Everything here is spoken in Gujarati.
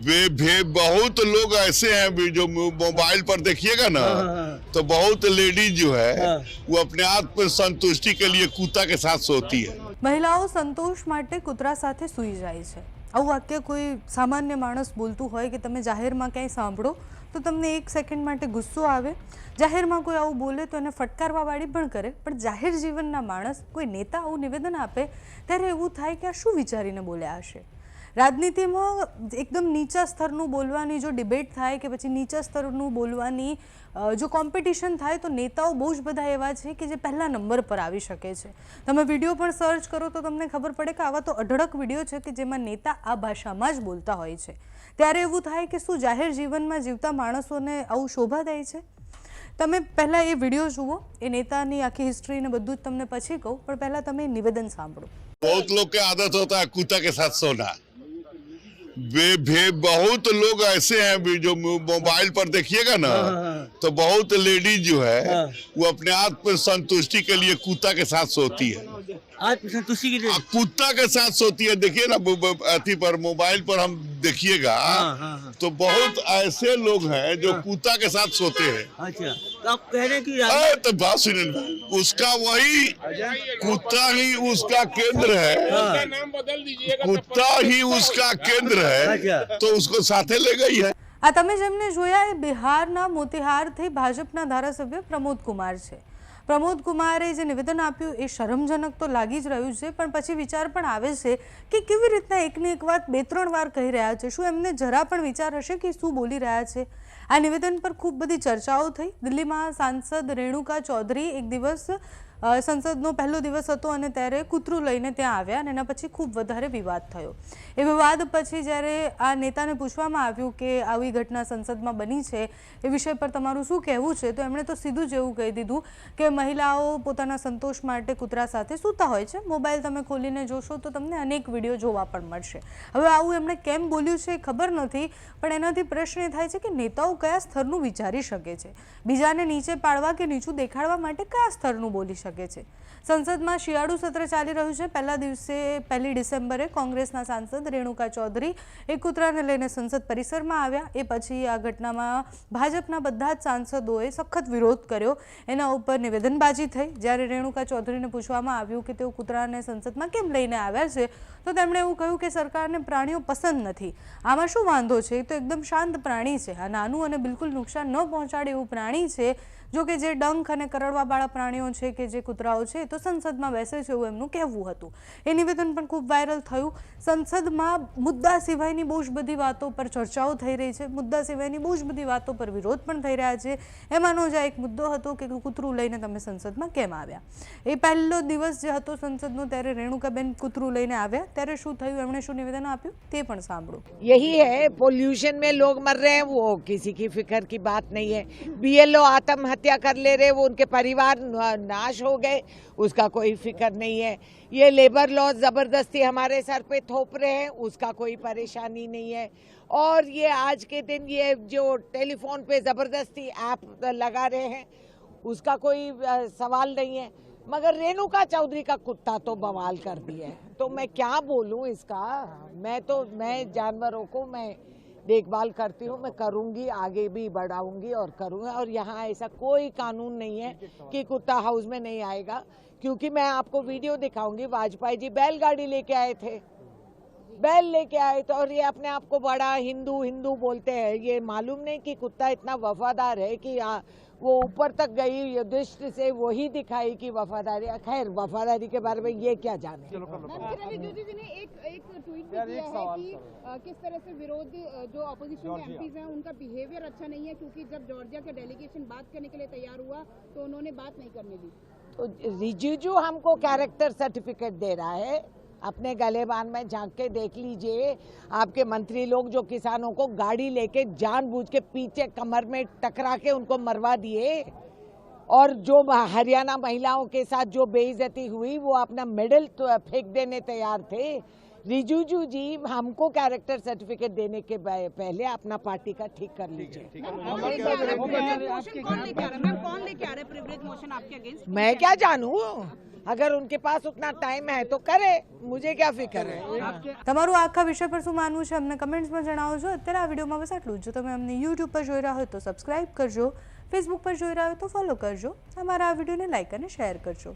वे भे बहुत लोग ऐसे हैं भी जो मोबाइल पर देखिएगा ना तो बहुत लेडीज जो है वो अपने आत्म संतुष्टि के लिए कुत्ता के साथ सोती है મહિલાઓ સંતોષ માટે કૂતરા સાથે સૂઈ જાય છે આવું વાક્ય કોઈ સામાન્ય માણસ બોલતું હોય કે તમે જાહેરમાં ક્યાંય સાંભળો તો તમને એક સેકન્ડ માટે ગુસ્સો આવે જાહેરમાં કોઈ આવું બોલે તો એને ફટકારવા વાળી પણ કરે પણ જાહેર જીવનના માણસ કોઈ નેતા આવું નિવેદન આપે ત્યારે એવું થાય કે આ શું વિચારીને બોલ્યા હશે રાજનીતિમાં એકદમ નીચા સ્તરનું બોલવાની જો ડિબેટ થાય કે પછી નીચા સ્તરનું બોલવાની જો કોમ્પિટિશન થાય તો નેતાઓ બહુ જ બધા એવા છે કે જે પહેલા નંબર પર આવી શકે છે. તમે વીડિયો પણ સર્ચ કરો તો તમને ખબર પડે કે આવા તો અઢળક વીડિયો છે કે જેમાં નેતા આ ભાષામાં જ બોલતા હોય છે. ત્યારે એવું થાય કે શું જાહેર જીવનમાં જીવતા માણસોને આવું શોભા દે છે? તમે પહેલાં એ વીડિયો જુઓ, એ નેતાની આખી હિસ્ટ્રી ને બધું જ તમને પછી કહું, પણ પહેલાં તમે નિવેદન સાંભળો. બહુ લોકો આદત હોતા કૂતા કે સાત સોના. वे भे बहुत लोग ऐसे हैं भी जो मोबाइल पर देखिएगा ना तो बहुत लेडीज़ जो है वो अपने आत्म संतुष्टि के लिए कुत्ता के साथ सोती है। आत्म संतुष्टि के लिए कुत्ता के साथ सोती है। देखिए ना ब- ब- पर मोबाइल पर हम देखिएगा हाँ, हाँ, हाँ। तो बहुत ऐसे लोग हैं जो कुत्ता के साथ सोते हैं अच्छा तो आप कह रहे हैं कि राज- अरे तो बात सुनिए ना, उसका वही कुत्ता ही उसका केंद्र है हाँ, नाम बदल दीजिएगा कुत्ता ही उसका केंद्र है अच्छा। तो उसको साथे ले गई है આ તમે જેમને જોયા એ બિહારના મોતિહારથી ભાજપના ધારાસભ્ય પ્રમોદ કુમાર છે પ્રમોદ કુમારે જે નિવેદન આપ્યું એ શરમજનક તો લાગી જ રહ્યું છે, પણ પછી વિચાર પણ આવે છે કે કેવી રીતના એકને એક વાત બે ત્રણ વાર કહી રહ્યા છે, શું એમને જરા પણ વિચાર હશે કે શું બોલી રહ્યા છે? આ નિવેદન પર ખૂબ બધી ચર્ચાઓ થઈ. દિલ્હીમાં સાંસદ રેણુકા ચૌધરી એક દિવસ સંસદનો પહેલો દિવસ હતો અને ત્યારે કૂતરું લઈને ત્યાં આવ્યા અને એના પછી ખૂબ વધારે વિવાદ થયો. એ વિવાદ પછી જ્યારે આ નેતાને પૂછવામાં આવ્યું કે આવી ઘટના સંસદમાં બની છે, એ વિષય પર તમારું શું કહેવું છે, તો એમણે તો સીધું જ એવું કહી દીધું કે મહિલાઓ પોતાના સંતોષ માટે કૂતરા સાથે સૂતા હોય છે. મોબાઈલ તમે ખોલીને જોશો તો તમને અનેક વીડિયો જોવા પણ મળશે. હવે આવું એમણે કેમ બોલ્યું છે ખબર નથી, પણ એનાથી પ્રશ્ન એ થાય છે કે નેતાઓ કયા સ્તરનું વિચારી શકે છે? બીજાને નીચે પાડવા કે નીચું દેખાડવા માટે કયા સ્તરનું બોલી શકે છે. સંસદમાં શિયાળુ સત્ર ચાલી રહ્યું છે. પહેલા દિવસે, પહેલી ડિસેમ્બરે કોંગ્રેસના સાંસદ રેણુકા ચૌધરી એક કૂતરાને લઈને સંસદ પરિસરમાં આવ્યા. એ પછી આ ઘટનામાં ભાજપના બધા જ સાંસદોએ સખત વિરોધ કર્યો. એના ઉપર નિવેદનબાજી થઈ. જ્યારે રેણુકા ચૌધરીને પૂછવામાં આવ્યું કે તેઓ કૂતરાને સંસદમાં કેમ લઈને આવ્યા છે, તો તેમણે એવું કહ્યું કે સરકારને પ્રાણીઓ પસંદ નથી. આમાં શું વાંધો છે? એ તો એકદમ શાંત પ્રાણી છે. આ નાનું અને બિલકુલ નુકસાન ન પહોંચાડે એવું પ્રાણી છે જો કે જે ડંખ અને કરડવાવાળા પ્રાણીઓ છે કે જે કૂતરાઓ છે એ તો સંસદમાં બેસે છે એવું એમનું કહેવું હતું એ નિવેદન પણ ખૂબ વાયરલ થયું સંસદમાં મુદ્દા સિવાયની બહુ જ બધી વાતો પર ચર્ચાઓ થઈ રહી છે મુદ્દા સિવાયની બહુ જ બધી વાતો પર વિરોધ પણ થઈ રહ્યા છે એમાંનો જ આ એક મુદ્દો હતો કે કૂતરું લઈને તમે સંસદમાં કેમ આવ્યા એ પહેલો દિવસ જે હતો સંસદનો ત્યારે રેણુકાબેન કૂતરું લઈને આવ્યા ત્યારે શું થયું એમણે શું નિવેદન આપ્યું તે પણ સાંભળો यही है पोल्यूशन में लोग मर रहे हैं वो किसी की फिक्र की बात नहीं है बीएलओ आत्महत्या कर ले रहे वो उनके परिवार न- नाश हो गए, उसका कोई फ़िक्र नहीं है। ये लेबर लॉ ज़बरदस्ती हमारे सर पे थोप रहे हैं, उसका कोई परेशानी नहीं है। और ये आज के दिन ये जो टेलीफोन पे ज़बरदस्ती ऐप लगा रहे हैं, उसका कोई सवाल नहीं है। मगर रेणुका चौधरी का कुत्ता तो बवाल कर दिया है। तो मैं क्या बोलूँ इसका? मैं तो मैं जानवरों को, मैं देखभाल करती हूँ मैं करूँगी आगे भी बढ़ाऊँगी और करूँगा। और यहाँ ऐसा कोई कानून नहीं है कि कुत्ता हाउस में नहीं आएगा क्योंकि मैं आपको वीडियो दिखाऊँगी। वाजपेयी जी बैलगाड़ी लेके आए थे। बैल लेके आए थे और ये अपने आप को बड़ा हिंदू हिंदू बोलते हैं। ये मालूम नहीं कि कुत्ता इतना वफादार है कि आ, वो ऊपर तक गई ये दृष्टि से वही दिखाई कि वफादारी खैर वफादारी के बारे में ये क्या जाने? मैम किरण रिजिजू जी ने एक एक ट्वीट भी किया है कि किस तरह से विरोधी जो अपोजिशन के एमपीज हैं उनका बिहेवियर अच्छा नहीं है क्योंकि जब जॉर्जिया का डेलीगेशन बात करने के लिए तैयार हुआ तो उन्होंने बात नहीं करने दी। तो रिजिजू हमको कैरेक्टर सर्टिफिकेट दे रहा है अपने गलेबान में झाँक के देख लीजिए। आपके मंत्री लोग जो किसानों को गाड़ी लेके जानबूझ के पीछे कमर में टकरा के उनको मरवा दिए। और जो हरियाणा महिलाओं के साथ जो बेइज्जती हुई, वो अपना मेडल तो फेंक देने तैयार थे। रिजुजू जी हमको कैरेक्टर सर्टिफिकेट देने के पह- पहले अपना पार्टी का ठीक कर लीजिए मोशन कौन लेके आ रहा है मैम कौन लेके आ रहा है प्रिविलेज मोशन आपके अगेंस्ट मैं क्या जानूं अगर उनके पास उतना टाइम है तो करे मुझे क्या फिक्र है તમારું આખા વિષય પર શું માનવું છે અમને કમેન્ટ્સમાં જણાવજો અત્યારે આ વિડીયોમાં બસ આટલું જ જો તમે અમને યુટ્યુબ પર જોઈ રહ્યા હોય તો સબસ્ક્રાઇબ કરજો ફેસબુક પર જોઈ રહ્યા હોય તો ફોલો કરજો અમારા આ વિડીયોને લાઇક અને શેર કરજો